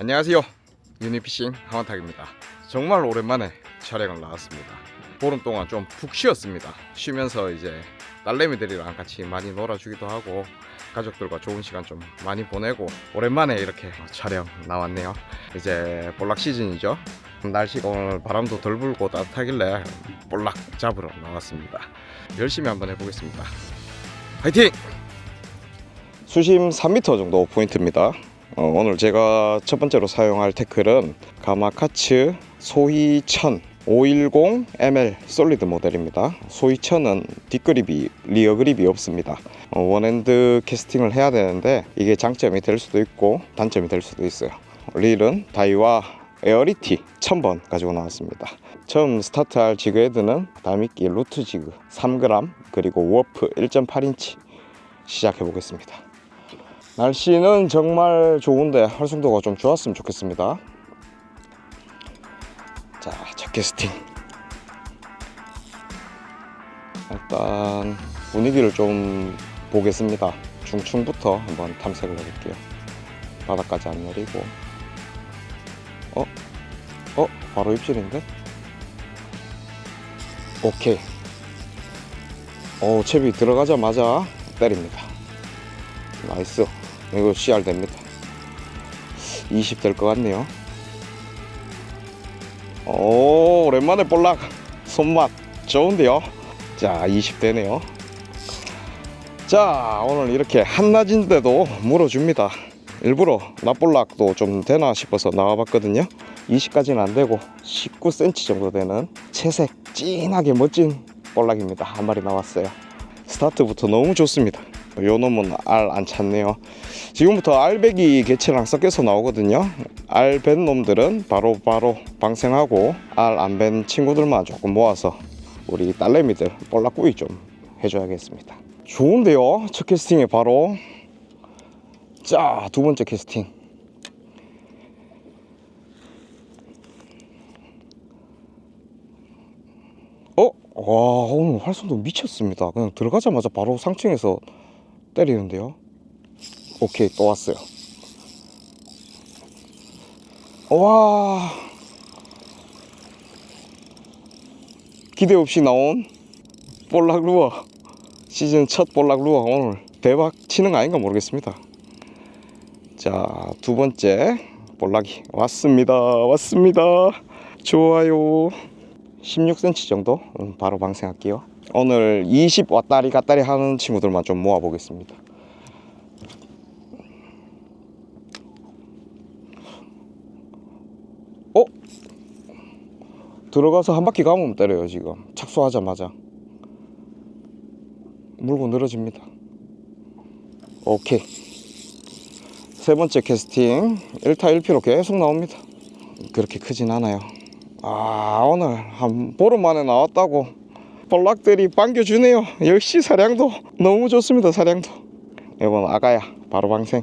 안녕하세요. 유니피싱 하원탁입니다. 정말 오랜만에 촬영을 나왔습니다. 보름 동안 좀 푹 쉬었습니다. 쉬면서 이제 딸내미들이랑 같이 많이 놀아주기도 하고 가족들과 좋은 시간 좀 많이 보내고 오랜만에 이렇게 촬영 나왔네요. 이제 볼락 시즌이죠. 날씨가 오늘 바람도 덜 불고 따뜻하길래 볼락 잡으러 나왔습니다. 열심히 한번 해보겠습니다. 화이팅! 수심 3m 정도 포인트입니다 어, 오늘 제가 첫 번째로 사용할 태클은 가마카츠 소희 1000 510ml 솔리드 모델입니다. 소희 1000은 뒷그립이 리어 그립이 없습니다. 어, 원핸드 캐스팅을 해야 되는데 이게 장점이 될 수도 있고 단점이 될 수도 있어요. 릴은 다이와 에어리티 1000번 가지고 나왔습니다. 처음 스타트할 지그헤드는 다미끼 루트 지그 3g 그리고 워프 1.8인치 시작해 보겠습니다. 날씨는 정말 좋은데 활성도가 좀 좋았으면 좋겠습니다. 자, 첫 캐스팅. 일단 분위기를 좀 보겠습니다. 중층부터 한번 탐색을 해볼게요. 바닥까지 안 내리고. 어? 어? 바로 입질인데? 오케이. 오, 채비 들어가자마자 때립니다. 나이스. 이거 CR 됩니다. 20 될 것 같네요. 오, 오랜만에 볼락. 손맛 좋은데요? 자, 20 되네요. 자, 오늘 이렇게 한낮인데도 물어줍니다. 일부러 납볼락도 좀 되나 싶어서 나와봤거든요. 20까지는 안 되고 19cm 정도 되는 채색 진하게 멋진 볼락입니다. 한 마리 나왔어요. 스타트부터 너무 좋습니다. 요 놈은 알안 찼네요. 지금부터 알배기 개체랑 섞여서 나오거든요. 알 밴 놈들은 바로 바로 방생하고 알 안 밴 친구들만 조금 모아서 우리 딸내미들 볼락구이 좀 해줘야겠습니다. 좋은데요. 첫 캐스팅에 바로 자 두 번째 캐스팅. 어? 와 오늘 활성도 미쳤습니다. 그냥 들어가자마자 바로 상층에서 때리는데요. 오케이 또 왔어요. 와 기대 없이 나온 볼락 루어 시즌 첫 볼락 루어 오늘 대박 치는 거 아닌가 모르겠습니다. 자 두 번째 볼락이 왔습니다. 왔습니다. 좋아요. 16cm 정도 음, 바로 방생할게요. 오늘 20 왔다리 갔다리 하는 친구들만 좀 모아 보겠습니다. 어? 들어가서 한 바퀴 감으면 때려요 지금 착수하자마자 물고 늘어집니다. 오케이 세 번째 캐스팅 1타 1피로 계속 나옵니다. 그렇게 크진 않아요. 아 오늘 한 보름 만에 나왔다고 볼락들이 반겨주네요. 역시 사량도 너무 좋습니다 사량도. 이건 아가야 바로 방생.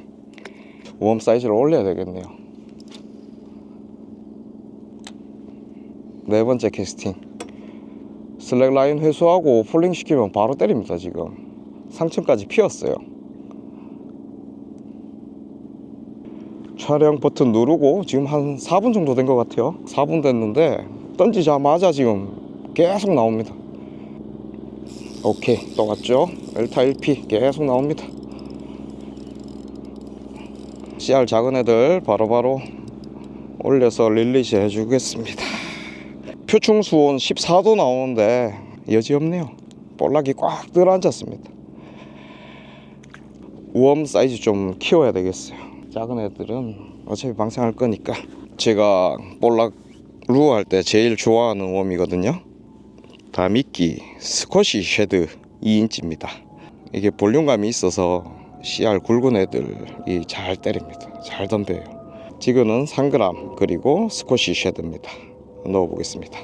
웜 사이즈를 올려야 되겠네요. 네 번째 캐스팅. 슬랙 라인 회수하고 폴링 시키면 바로 때립니다 지금. 상층까지 피었어요. 촬영 버튼 누르고 지금 한 4분 정도 된 것 같아요. 4분 됐는데 던지자마자 지금 계속 나옵니다 오케이 또 왔죠? 1타 1피 계속 나옵니다. CR 작은 애들 바로 바로 올려서 릴리즈 해주겠습니다. 표충 수온 14도 나오는데 여지없네요. 볼락이 꽉 들어앉았습니다. 웜 사이즈 좀 키워야 되겠어요. 작은 애들은 어차피 방생할 거니까 제가 볼락 루어 할 때 제일 좋아하는 웜이거든요 다미끼 스쿼시 쉐드 2인치입니다. 이게 볼륨감이 있어서 CR 굵은 애들이 잘 때립니다. 잘 덤벼요. 지금은 3g 그리고 스쿼시 쉐드입니다. 넣어 보겠습니다.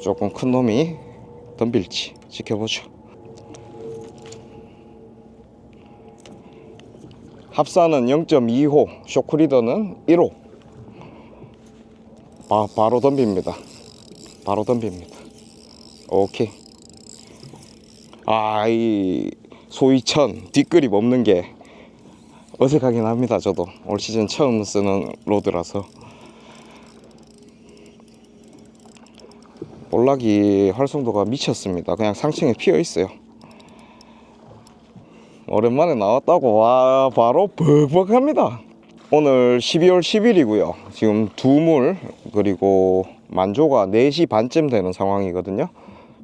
조금 큰 놈이 덤빌지 지켜보죠. 합사는 0.2호 쇼크리더는 1호. 바, 바로 덤빕니다. 바로 덤빕니다 오케이 아 이 소이천 뒷그립 없는 게 어색하긴 합니다. 저도 올 시즌 처음 쓰는 로드라서 볼락이 활성도가 미쳤습니다. 그냥 상층에 피어 있어요. 오랜만에 나왔다고 와 바로 벅벅합니다. 오늘 12월 10일이고요. 지금 두물 그리고 만조가 4시 반쯤 되는 상황이거든요.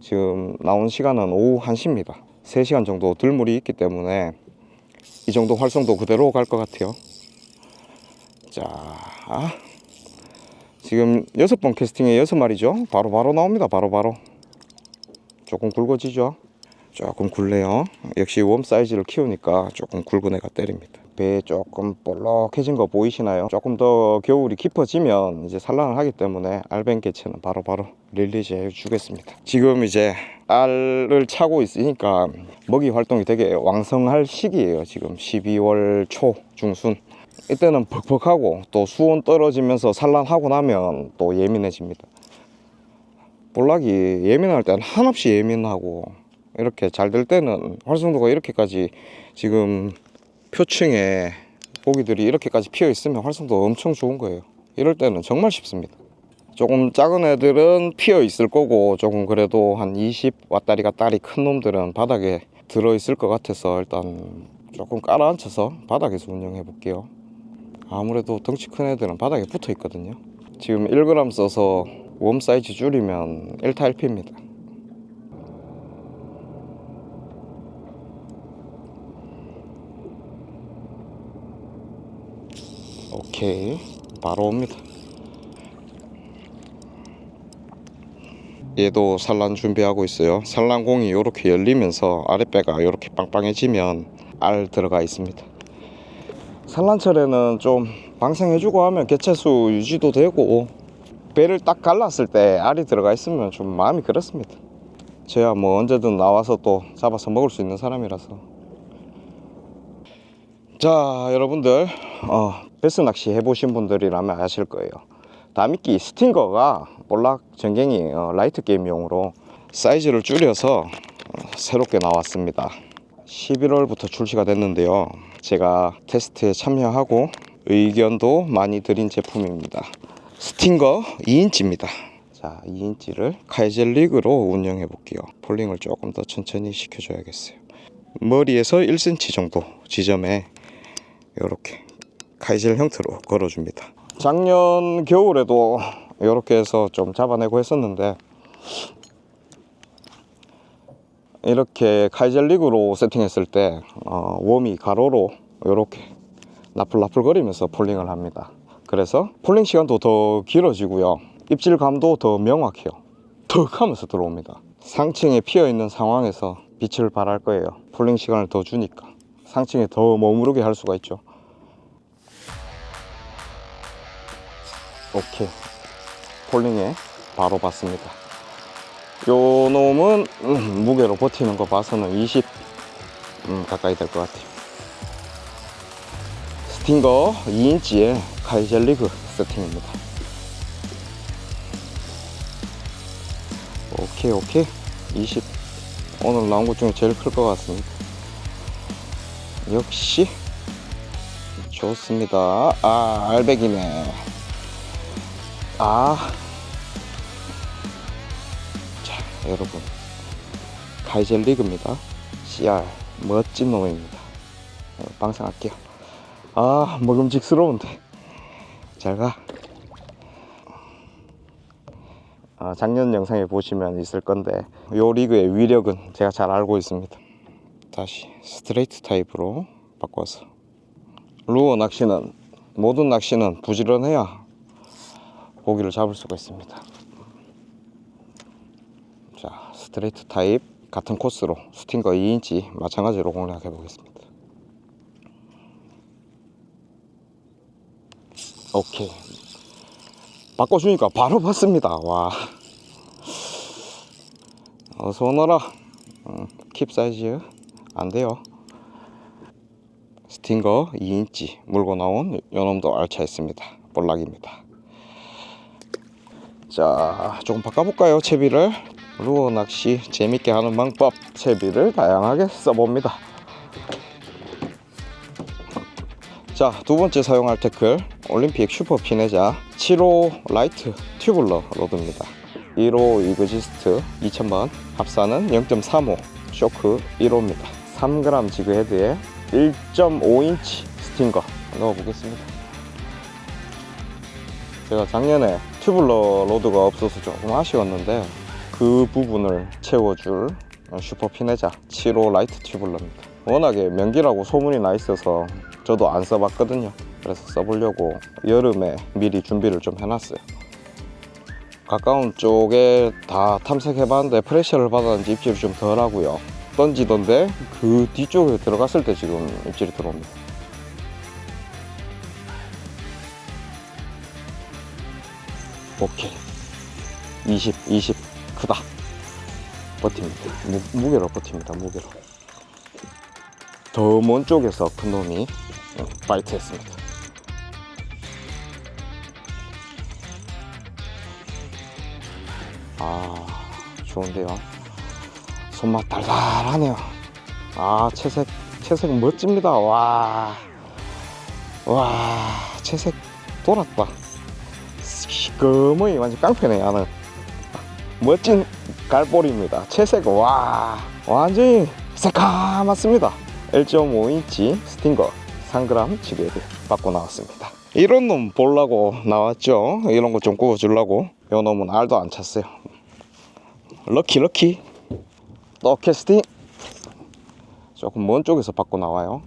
지금 나온 시간은 오후 1시입니다. 3시간 정도 들물이 있기 때문에 이 정도 활성도 그대로 갈 것 같아요. 자, 지금 여섯 번 캐스팅에 여섯 마리죠. 바로 바로 나옵니다. 바로 바로. 조금 굵어지죠. 조금 굵네요. 역시 웜 사이즈를 키우니까 조금 굵은 애가 때립니다. 배 조금 볼록해진 거 보이시나요? 조금 더 겨울이 깊어지면 이제 산란을 하기 때문에 알벤 개체는 바로 바로 릴리즈 해주겠습니다. 지금 이제 알을 차고 있으니까 먹이 활동이 되게 왕성할 시기예요. 지금 12월 초 중순. 이때는 벅벅하고 또 수온 떨어지면서 산란하고 나면 또 예민해집니다. 볼락이 예민할 때는 한없이 예민하고 이렇게 잘 될 때는 활성도가 이렇게까지 지금 표층에 고기들이 이렇게까지 피어 있으면 활성도 엄청 좋은 거예요. 이럴 때는 정말 쉽습니다. 조금 작은 애들은 피어 있을 거고 조금 그래도 한 20 왔다리 갔다리 큰 놈들은 바닥에 들어 있을 것 같아서 일단 조금 깔아앉혀서 바닥에서 운영해 볼게요. 아무래도 덩치 큰 애들은 바닥에 붙어 있거든요. 지금 1g 써서 웜 사이즈 줄이면 1타 1피입니다. 오케이 바로 옵니다. 얘도 산란 준비하고 있어요. 산란공이 이렇게 열리면서 아랫배가 이렇게 빵빵해지면 알 들어가 있습니다. 산란철에는 좀 방생해주고 하면 개체수 유지도 되고 배를 딱 갈랐을 때 알이 들어가 있으면 좀 마음이 그렇습니다. 저야 뭐 언제든 나와서 또 잡아서 먹을 수 있는 사람이라서. 자 여러분들 어, 베스 낚시 해보신 분들이라면 아실 거예요. 다미끼 스팅거가 볼락 전갱이 어, 라이트 게임용으로 사이즈를 줄여서 어, 새롭게 나왔습니다. 11월부터 출시가 됐는데요. 제가 테스트에 참여하고 의견도 많이 드린 제품입니다. 스팅거 2인치입니다. 자 2인치를 카이젤 리그로 운영해 볼게요. 폴링을 조금 더 천천히 시켜줘야겠어요. 머리에서 1cm 정도 지점에 이렇게 카이젤 형태로 걸어줍니다. 작년 겨울에도 이렇게 해서 좀 잡아내고 했었는데 이렇게 카이젤 리그로 세팅했을 때 어, 웜이 가로로 이렇게 나풀나풀 거리면서 폴링을 합니다. 그래서 폴링 시간도 더 길어지고요. 입질감도 더 명확해요. 턱 하면서 들어옵니다. 상층에 피어 있는 상황에서 빛을 발할 거예요. 폴링 시간을 더 주니까. 상층에 더 머무르게 할 수가 있죠. 오케이. 폴링에 바로 봤습니다. 요 놈은 음, 무게로 버티는 거 봐서는 20 음, 가까이 될 것 같아요. 스팅거 2인치의 카이젤리그 세팅입니다. 오케이 오케이 20 오늘 나온 것 중에 제일 클 것 같습니다. 역시 좋습니다. 아 알백이네. 아. 자, 여러분. 카이젤 리그입니다. CR. 멋진 놈입니다. 어, 방생할게요. 아, 먹음직스러운데. 잘 가. 아, 작년 영상에 보시면 있을 건데, 요 리그의 위력은 제가 잘 알고 있습니다. 다시 스트레이트 타입으로 바꿔서. 루어 낚시는, 모든 낚시는 부지런해야 고기를 잡을 수가 있습니다. 자, 스트레이트 타입 같은 코스로 스팅거 2인치 마찬가지로 공략해 보겠습니다. 오케이. 바꿔주니까 바로 봤습니다. 와. 어서 오너라. 음, 킵 사이즈 안 돼요. 스팅거 2인치 물고 나온 요놈도 알차 있습니다. 볼락입니다. 자, 조금 바꿔볼까요? 채비를. 루어 낚시 재밌게 하는 방법. 채비를 다양하게 써봅니다. 자, 두 번째 사용할 태클 올림픽 슈퍼 피네자 7호 라이트 튜블러 로드입니다. 1호 이그지스트 2000번 합사는 0.35 쇼크 1호입니다. 3g 지그 헤드에 1.5인치 스팅거 넣어보겠습니다. 제가 작년에 튜블러 로드가 없어서 조금 아쉬웠는데 그 부분을 채워줄 슈퍼 피네자 7호 라이트 튜블러입니다. 워낙에 명기라고 소문이 나 있어서 저도 안 써봤거든요. 그래서 써보려고 여름에 미리 준비를 좀 해놨어요. 가까운 쪽에 다 탐색해봤는데 프레셔를 받았는지 입질이 좀 덜하고요. 던지던데 그 뒤쪽에 들어갔을 때 지금 입질이 들어옵니다. 오케이. 20, 20. 크다. 버팁니다. 무, 무게로 버팁니다. 무게로. 더 먼 쪽에서 큰 놈이 어, 파이트 했습니다. 아, 좋은데요. 손맛 달달하네요. 아, 채색, 채색 멋집니다. 와. 와, 채색 돌았다. 시꺼머니 완전 깡패네, 나는. 멋진 갈보리입니다. 채색, 와. 완전히 새카맣습니다. 1.5인치 스팅거 3g 지게를 받고 나왔습니다. 이런 놈 보려고 나왔죠. 이런 거 좀 구워주려고. 이 놈은 알도 안 찼어요. 럭키 럭키 또 캐스팅 조금 먼 쪽에서 받고 나와요.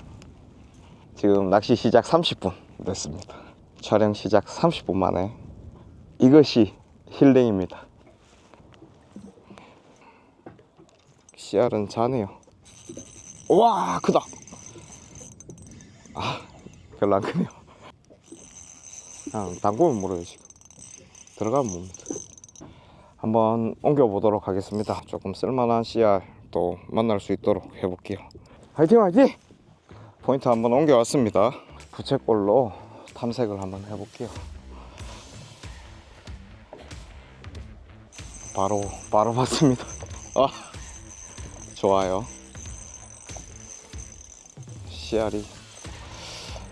지금 낚시 시작 30분 됐습니다. 촬영 시작 30분 만에 이것이 힐링입니다. 씨알은 자네요. 와 크다. 아 별로 안 크네요. 그냥 담그면 물어요 지금. 들어가면 뭡니다. 한번 옮겨 보도록 하겠습니다. 조금 쓸만한 씨알 또 만날 수 있도록 해볼게요. 화이팅 화이팅! 포인트 한번 옮겨 왔습니다. 부채꼴로 탐색을 한번 해볼게요. 바로 바로 봤습니다. 아 좋아요. 씨알이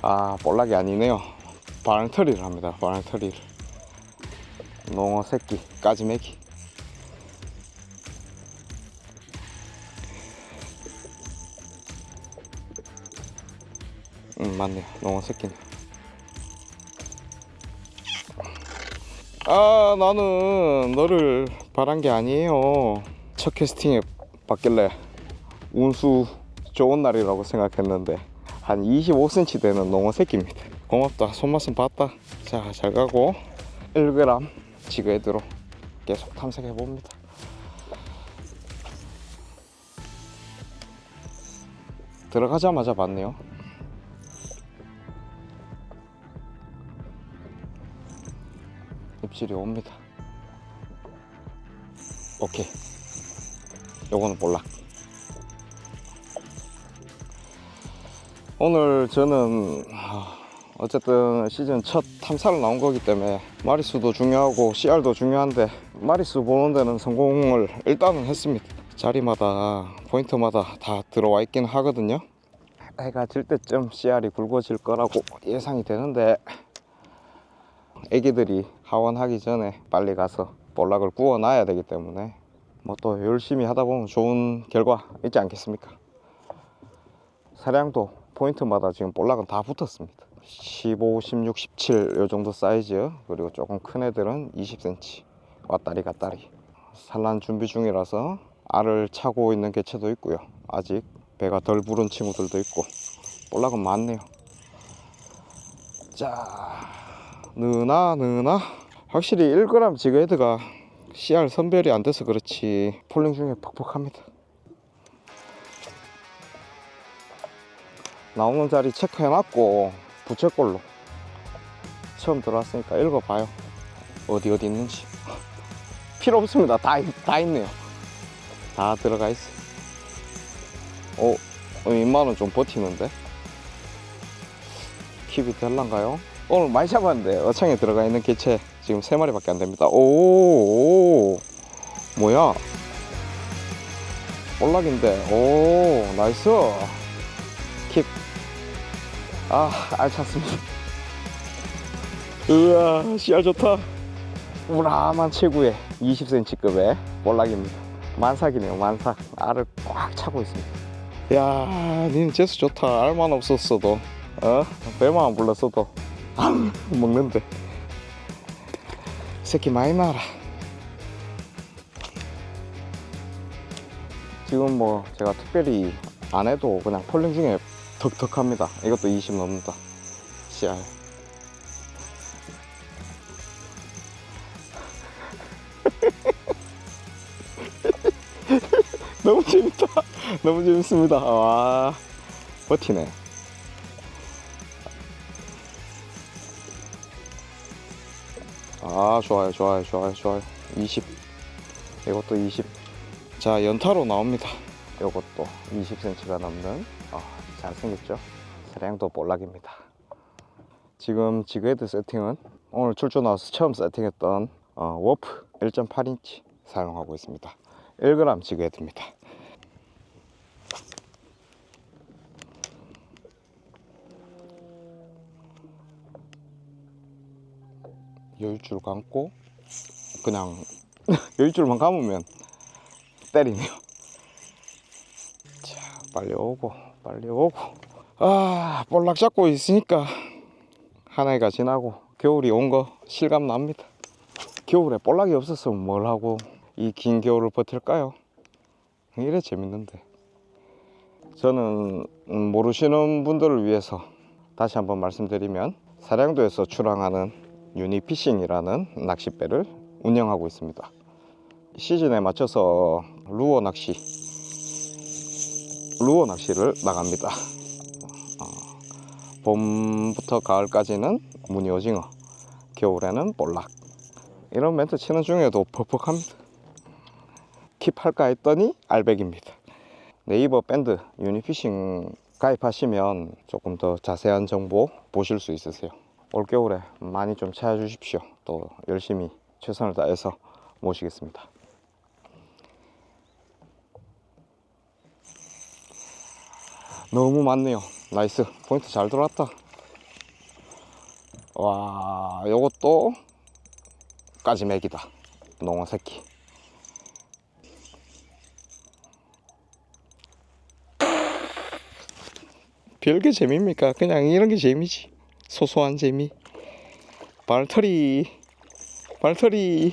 아 볼락이 아니네요. 바람터리를 합니다. 바람터리를. 농어 새끼 까지매기 응 맞네요 농어 새끼네 아 나는 너를 바란 게 아니에요 첫 캐스팅에 받길래 운수 좋은 날이라고 생각했는데 한 25cm 되는 농어 새끼입니다 고맙다 손맛은 봤다 자 잘 가고 1g 지그헤드로 계속 탐색해 봅니다. 들어가자마자 봤네요. 입질이 옵니다. 오케이. 요거는 몰라. 오늘 저는 하, 어쨌든 시즌 첫 탐사를 나온 거기 때문에 마리수도 중요하고 CR도 중요한데 마리수 보는 데는 성공을 일단은 했습니다. 자리마다 포인트마다 다 들어와 있긴 하거든요. 해가 질 때쯤 CR이 굵어질 거라고 예상이 되는데 애기들이 하원하기 전에 빨리 가서 볼락을 구워 놔야 되기 때문에 뭐 또 열심히 하다 보면 좋은 결과 있지 않겠습니까? 사량도 포인트마다 지금 볼락은 다 붙었습니다. 15, 16, 17 요 정도 사이즈. 그리고 조금 큰 애들은 20cm 왔다리 갔다리. 산란 준비 중이라서 알을 차고 있는 개체도 있고요. 아직 배가 덜 부른 친구들도 있고 볼락은 많네요. 자 느나 느나 확실히 1g 지그헤드가 CR 선별이 안 돼서 그렇지 폴링 중에 퍽퍽합니다. 나오는 자리 체크해놨고 부채꼴로 처음 들어왔으니까 읽어봐요. 어디 어디 있는지. 필요 없습니다. 다, 있- 다 있네요. 다 들어가 있어. 어, 어 인마는 좀 버티는데? 킵이 될란가요? 오늘 많이 잡았는데 어창에 들어가 있는 개체 지금 세 마리밖에 안 됩니다. 오, 오 뭐야? 볼락인데. 오 나이스. 킵아 알찼습니다. 우와 씨알 좋다. 우라만 체구의 20cm급의 볼락입니다. 만삭이네요 만삭. 알을 꽉 차고 있습니다. 야 니는 재수 좋다. 알만 없었어도. 어? 배만 안 불렀어도. 안 먹는데 새끼 많이 나라. 지금 뭐 제가 특별히 안 해도 그냥 폴링 중에 덕덕합니다. 이것도 20 넘는다. 씨알. 너무 재밌다. 너무 재밌습니다. 와 버티네 아 좋아요 좋아요 좋아요 좋아요. 20 이것도 20자 연타로 나옵니다. 이것도 20cm가 넘는 아, 잘생겼죠? 사량도 볼락입니다. 지금 지그헤드 세팅은 오늘 출조 나와서 처음 세팅했던 어, 워프 1.8인치 사용하고 있습니다. 1g 지그헤드입니다 여유줄 감고 그냥 여유줄만 감으면 때리네요. 자 빨리 오고 빨리 오고. 아 볼락 잡고 있으니까 한 해가 지나고 겨울이 온 거 실감 납니다. 겨울에 볼락이 없었으면 뭘 하고 이 긴 겨울을 버틸까요? 이래 재밌는데. 저는 음, 모르시는 분들을 위해서 다시 한번 말씀드리면 사량도에서 출항하는 유니피싱이라는 낚싯배를 운영하고 있습니다. 시즌에 맞춰서 루어 낚시, 루어 낚시를 나갑니다. 어, 봄부터 가을까지는 무늬 오징어, 겨울에는 볼락. 이런 멘트 치는 중에도 퍽퍽합니다. 킵할까 했더니 알백입니다. 네이버 밴드 유니피싱 가입하시면 조금 더 자세한 정보 보실 수 있으세요. 올겨울에 많이 좀 찾아주십시오. 또 열심히 최선을 다해서 모시겠습니다. 너무 많네요. 나이스. 포인트 잘 들어왔다. 와, 요것도 까지맥이다. 농어 새끼. 별게 재미입니까? 그냥 이런 게 재미지. 소소한 재미. 발털이, 발털이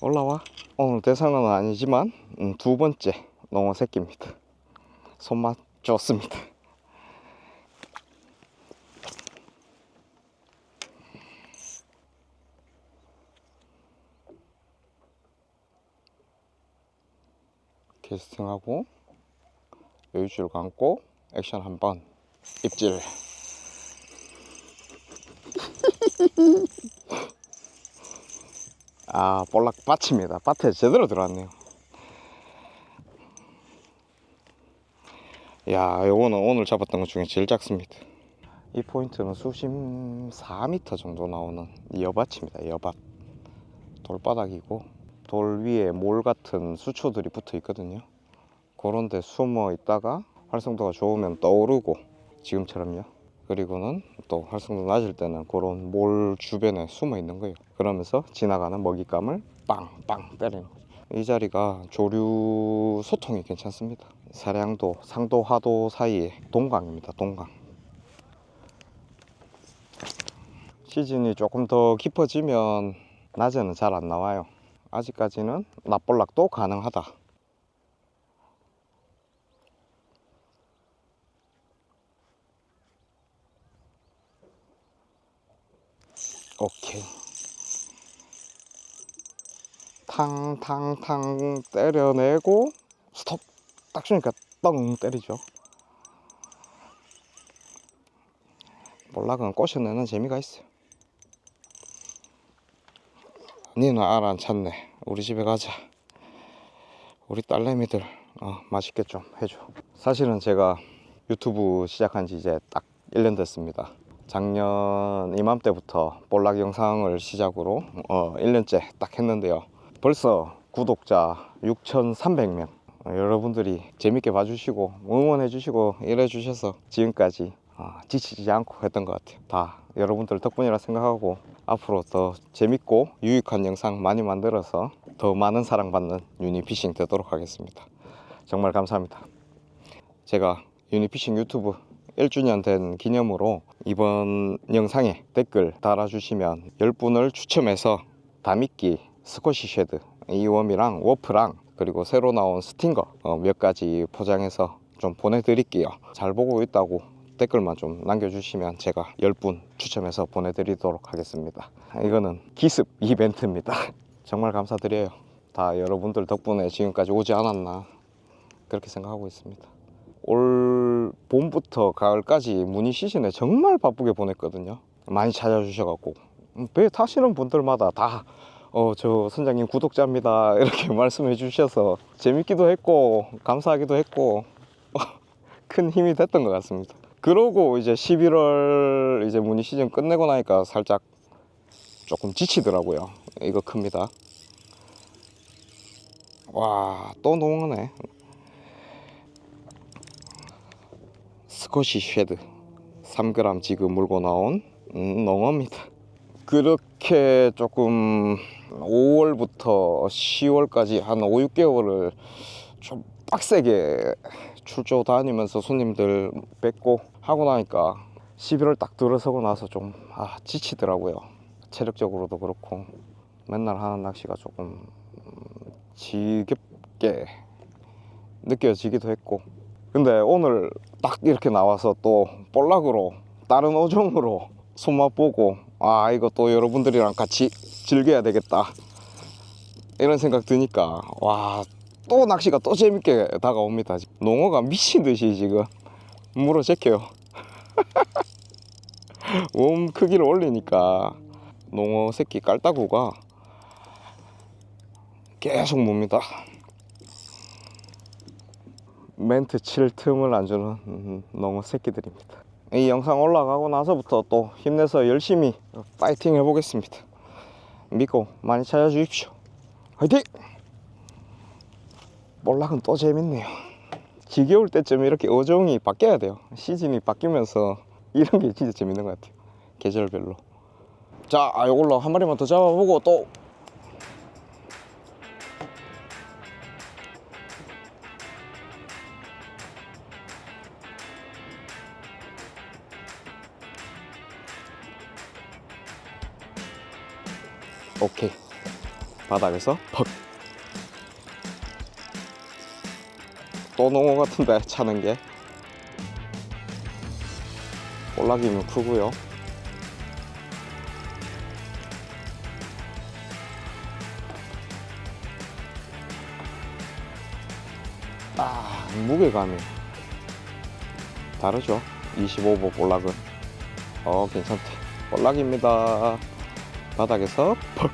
올라와. 오늘 대상은 아니지만 음, 두 번째 농어 새끼입니다. 손맛 좋습니다. 캐스팅하고 여유줄 감고 액션 한번 입질 아 볼락 밭입니다. 밭에 제대로 들어왔네요. 야 요거는 오늘 잡았던 것 중에 제일 작습니다. 이 포인트는 수심 4m 정도 나오는 여밭입니다. 여밭. 돌바닥이고 돌 위에 몰 같은 수초들이 붙어 있거든요. 그런 데 숨어 있다가 활성도가 좋으면 떠오르고 지금처럼요 그리고는 또 활성도 낮을 때는 그런 몰 주변에 숨어 있는 거예요. 그러면서 지나가는 먹잇감을 빵빵 때리는 거죠. 이 자리가 조류 소통이 괜찮습니다. 사량도 상도 하도 사이에 동강입니다. 동강. 시즌이 조금 더 깊어지면 낮에는 잘 안 나와요. 아직까지는 납볼락도 가능하다 오케이. 탕탕탕 때려내고 스톱 딱 주니까 뻥 때리죠. 볼락은 꼬셔내는 재미가 있어요. 니는 알안 찾네. 우리 집에 가자. 우리 딸내미들 어, 맛있게 좀 해줘. 사실은 제가 유튜브 시작한 지 이제 딱 1년 됐습니다. 작년 이맘때부터 볼락 영상을 시작으로 어, 1년째 딱 했는데요. 벌써 구독자 6,300명. 어, 여러분들이 재밌게 봐주시고 응원해 주시고 이래주셔서 지금까지 아, 지치지 않고 했던 것 같아요. 다 여러분들 덕분이라 생각하고 앞으로 더 재밌고 유익한 영상 많이 만들어서 더 많은 사랑받는 유니피싱 되도록 하겠습니다. 정말 감사합니다. 제가 유니피싱 유튜브 1주년 된 기념으로 이번 영상에 댓글 달아주시면 10분을 추첨해서 다미끼 스쿼시 쉐드 이 웜이랑 워프랑 그리고 새로 나온 스팅거 어, 몇 가지 포장해서 좀 보내드릴게요. 잘 보고 있다고 댓글만 좀 남겨주시면 제가 10분 추첨해서 보내드리도록 하겠습니다. 이거는 기습 이벤트입니다. 정말 감사드려요. 다 여러분들 덕분에 지금까지 오지 않았나 그렇게 생각하고 있습니다. 올 봄부터 가을까지 무늬 시즌에 정말 바쁘게 보냈거든요. 많이 찾아주셔갖고 음, 배 타시는 분들마다 다 어, 저 선장님 구독자입니다. 이렇게 말씀해 주셔서 재밌기도 했고, 감사하기도 했고, 큰 힘이 됐던 것 같습니다. 그러고 이제 11월 이제 무늬 시즌 끝내고 나니까 살짝 조금 지치더라고요. 이거 큽니다. 와, 또 농어네. 스쿼시 쉐드 3g 지금 물고 나온 음, 농어입니다. 그렇게 조금 5월부터 10월까지 한 5, 6개월을 좀 빡세게 출조 다니면서 손님들 뵙고 하고 나니까 11월 딱 들어서고 나서 좀 아, 지치더라고요. 체력적으로도 그렇고 맨날 하는 낚시가 조금 음, 지겹게 느껴지기도 했고 근데 오늘 딱 이렇게 나와서 또 볼락으로 다른 어종으로 손맛 보고 아 이거 또 여러분들이랑 같이 즐겨야 되겠다. 이런 생각 드니까 와 또 낚시가 또 재밌게 다가옵니다. 농어가 미친 듯이 지금 물어 제껴요 웜 크기를 올리니까 농어 새끼 깔따구가 계속 뭡니다 멘트 칠 틈을 안 주는 음, 농어 새끼들입니다. 이 영상 올라가고 나서부터 또 힘내서 열심히 파이팅 해보겠습니다. 믿고 많이 찾아주십시오. 화이팅! 볼락은 또 재밌네요. 지겨울 때쯤 이렇게 어종이 바뀌어야 돼요. 시즌이 바뀌면서 이런 게 진짜 재밌는 것 같아요. 계절별로. 자, 아, 이걸로 한 마리만 더 잡아보고 또 오케이. 바닥에서 퍽. 또 농어 같은데 차는 게. 볼락이면 크고요. 아 무게감이 다르죠? 25보 볼락은 어 괜찮대 볼락입니다 바닥에서 퍽.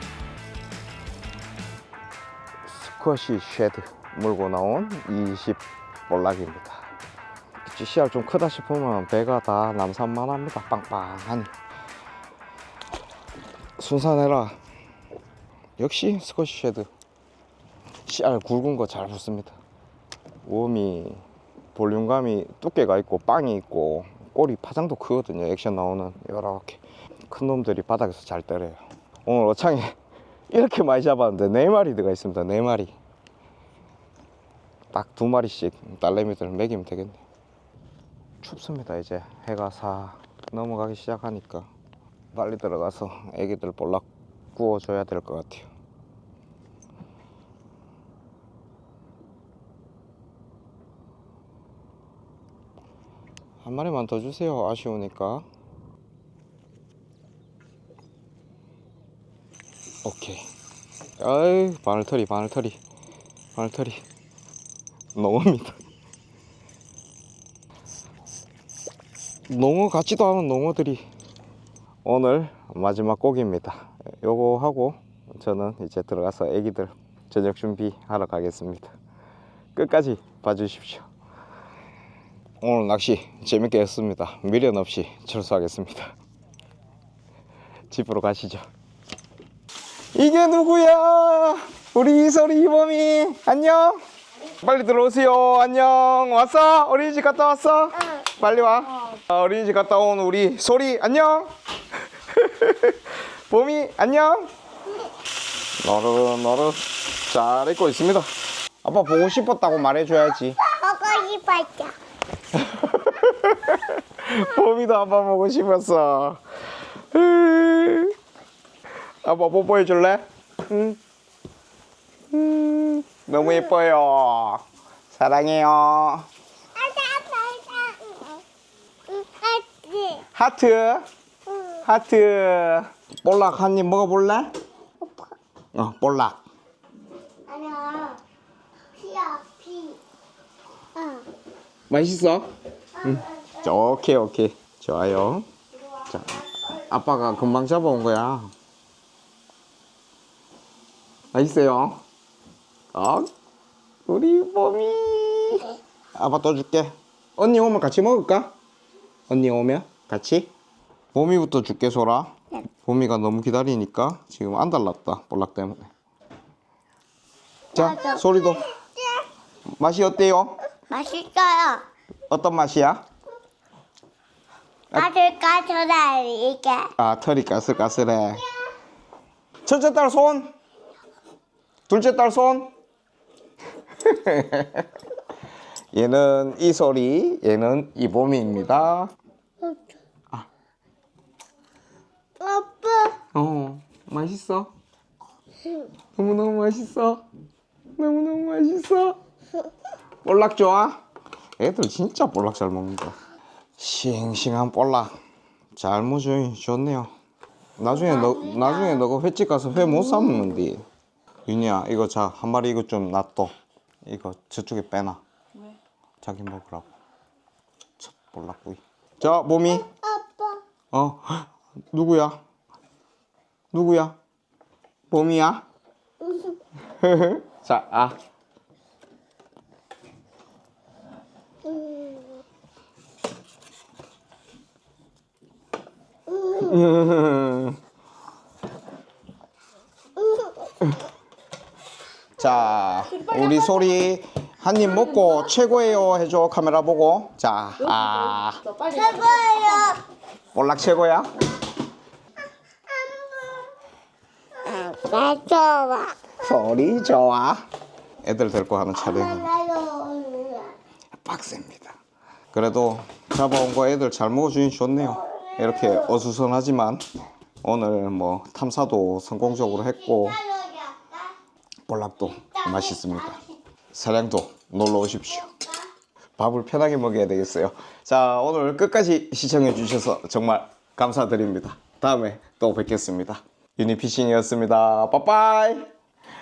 스쿼시 쉐드 물고 나온 20 볼락입니다. GCR 좀 크다 싶으면 배가 다 남산만 합니다. 빵빵하니. 순산해라. 역시 스쿼시 쉐드. CR 굵은 거 잘 붙습니다. 웜이 볼륨감이 두께가 있고 빵이 있고 꼬리 파장도 크거든요. 액션 나오는 이렇게. 큰 놈들이 바닥에서 잘 때려요 오늘 어창에 이렇게 많이 잡았는데 네 마리 들어가 있습니다. 네 마리. 딱 두 마리씩 딸내미들 먹이면 되겠네. 춥습니다. 이제 해가 사 넘어가기 시작하니까 빨리 들어가서 애기들 볼락 구워줘야 될 것 같아요. 한 마리만 더 주세요. 아쉬우니까 오케이. 아이 바늘털이 바늘털이 바늘털이. 농어입니다. 농어 같지도 않은 농어들이 오늘 마지막 고기입니다. 요거 하고 저는 이제 들어가서 애기들 저녁 준비하러 가겠습니다. 끝까지 봐주십시오. 오늘 낚시 재밌게 했습니다. 미련 없이 철수하겠습니다. 집으로 가시죠 이게 누구야? 우리 이설이 이범이 안녕. 빨리 들어오세요. 안녕. 왔어? 어린이집 갔다 왔어? 빨리 와. 어, 아, 어린이집 갔다 온 우리 소리 안녕. 봄이 안녕. 너르 너르 잘 입고 있습니다. 아빠 보고 싶었다고 말해줘야지. 먹고 싶었죠. 봄이도 아빠 보고 싶었어. 아빠 뽀뽀해 줄래? 응. 음, 너무 예뻐요. 사랑해요. 하트. 응. 하트. 볼락 한 입 먹어볼래? 어, 볼락. 아니야. 피야 피. 응. 맛있어? 응. 자, 오케이, 오케이. 좋아요. 자, 아빠가 금방 잡아온 거야. 맛있어요? 어? 우리 봄이. 아빠 또 줄게. 언니 오면 같이 먹을까? 언니 오면 같이? 봄이부터 줄게, 소라. 봄이가 너무 기다리니까 지금 안 달랐다, 볼락 때문에. 자, 소리도. 맛이 어때요? 맛있어요. 어떤 맛이야? 까슬까슬해 이게. 아 털이 까슬까슬해 첫째 딸 손 둘째 딸 손? 얘는 이 소리 얘는 이봄이입니다. 아빠. 어 맛있어? 너무 너무 맛있어? 너무 너무 맛있어? 볼락 좋아? 애들 진짜 볼락 잘 먹는다. 싱싱한 볼락. 잘 무죠 좋네요. 나중에 너 나중에 너가 횟집 가서 회 못 사 먹는디 윤희야 이거 자 한 마리 이거 좀 놔둬 이거 저쪽에 빼놔 왜? 자기 먹으라고 첫 볼락구이 자 몸이 아빠. 어 누구야? 누구야? 봄이야? 자, 아. 음. 자, 우리 소리 한 입 먹고 최고예요 해줘 카메라 보고. 자, 아. 최고예요. 볼락 최고야? 나 좋아. 소리 좋아. 애들 데리고 하는 촬영. 빡셉니다. 그래도 잡아온 거 애들 잘 먹어주니 좋네요. 이렇게 어수선하지만 오늘 뭐 탐사도 성공적으로 했고 볼락도 맛있습니다. 사냥도 놀러 오십시오. 밥을 편하게 먹어야 되겠어요. 자, 오늘 끝까지 시청해 주셔서 정말 감사드립니다. 다음에 또 뵙겠습니다. 유니피싱이었습니다. 빠빠이!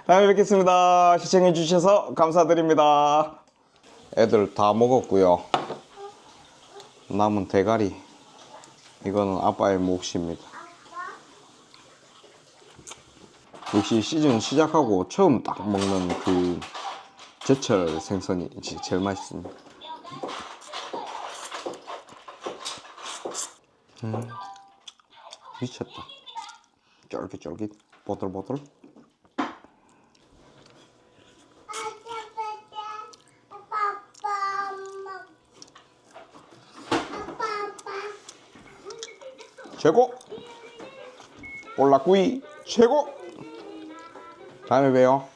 다음에 뵙겠습니다. 시청해 주셔서 감사드립니다. 애들 다 먹었고요. 남은 대가리. 이거는 아빠의 몫입니다. 역시 시즌 시작하고 처음 딱 먹는 그 제철 생선이 지- 제일 맛있습니다. 음, 미쳤다. 쫄깃쫄깃, 보들보들. 최고! 볼락구이 최고! 다음에 봬요.